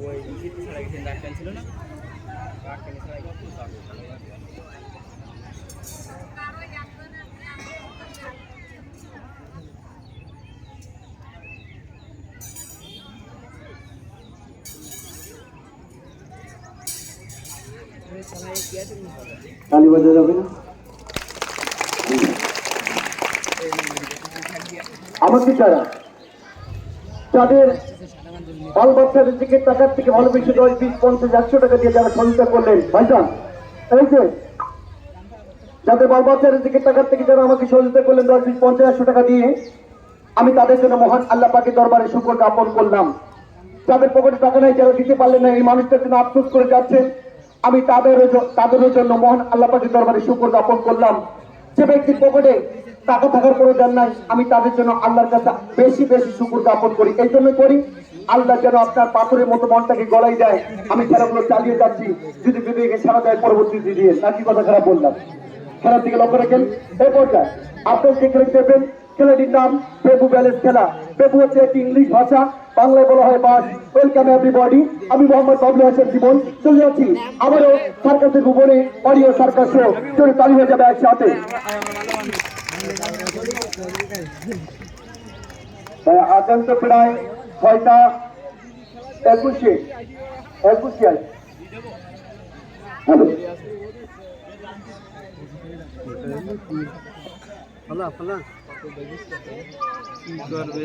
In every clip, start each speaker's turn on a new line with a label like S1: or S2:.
S1: ওই ইসিতে ছাড়া না ছাড়া গেছেন
S2: তালি বাজা যাবে না? ছাড়া তাদের বাল বাচ্চাদের দিকে টাকার থেকে ভালো বেশি দশ, বিশ, পঞ্চাশ, একশো টাকা দিয়ে যারা সহযোগিতা করলেন। ভাইজান যাদের বাল বাচ্চাদের দিকে টাকার থেকে যারা আমাকে সহযোগিতা করলেন দশ, বিশ, পঞ্চাশ, একশো টাকা দিয়ে, আমি তাদের জন্য মহান আল্লাহ পাকের দরবারে শুকর জ্ঞাপন করলাম। যাদের পকেটে টাকা নাই, যারা দিতে পারলেন না, এই মানুষটার জন্য আফসোস করে যাচ্ছেন আমি তাদের তাদের জন্য মহান আল্লাহ পাকের দরবারে শুকর জ্ঞাপন করলাম। যে ব্যক্তির পকেটে টাকা থাকার পরে দেন নাই। আমি তাদের জন্য আল্লাহর কাছে বেশি বেশি শুকুর জ্ঞাপন করি। এই জন্য করি, আল্লাহ যেন আপনার পাথরের মতো মনটাকে গলাই দেয়। আমি খেলাগুলো চালিয়ে যাচ্ছি। যদি বিবেকে সারা দেয়, পরবর্তী দিয়ে। নাকি কথা খারাপ বললাম? খেলার দিকে লক্ষ্য রাখেন। এই পর্যায়ে আপনার যে খেলে দেবেন খেলাটির নাম পেপু ব্যালেন্স খেলা। পেপু হচ্ছে একটি ইংলিশ ভাষা। বাংলায় বলা হয় বাস। ওয়েলকাম এভরিবডি আমি মোহাম্মদ বাবলু হাসান জীবন। চলে যাচ্ছি। আবারও সার্কাসের ভুবনে অডিও সার্কাস শো চলে চালু হয়ে যাবে একসাথে। তাই তো প্রায় ছয়টা একুশে একুশে আছে
S1: ফলা ফলা। কি করবে?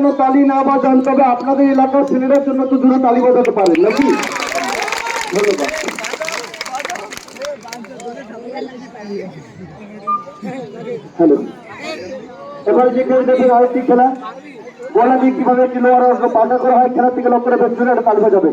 S2: জন্য তালি না বাজান, তবে আপনাদের এলাকার ছেলেদের জন্য তো দূরে তালি বাজাতে পারেন, নাকি? ধন্যবাদ। হ্যালো। যে খেলে গোলা দিয়ে কীভাবে একটি লোয়ার করা হয়, খেলা থেকে লক্ষ্য একটা তালিকা যাবে।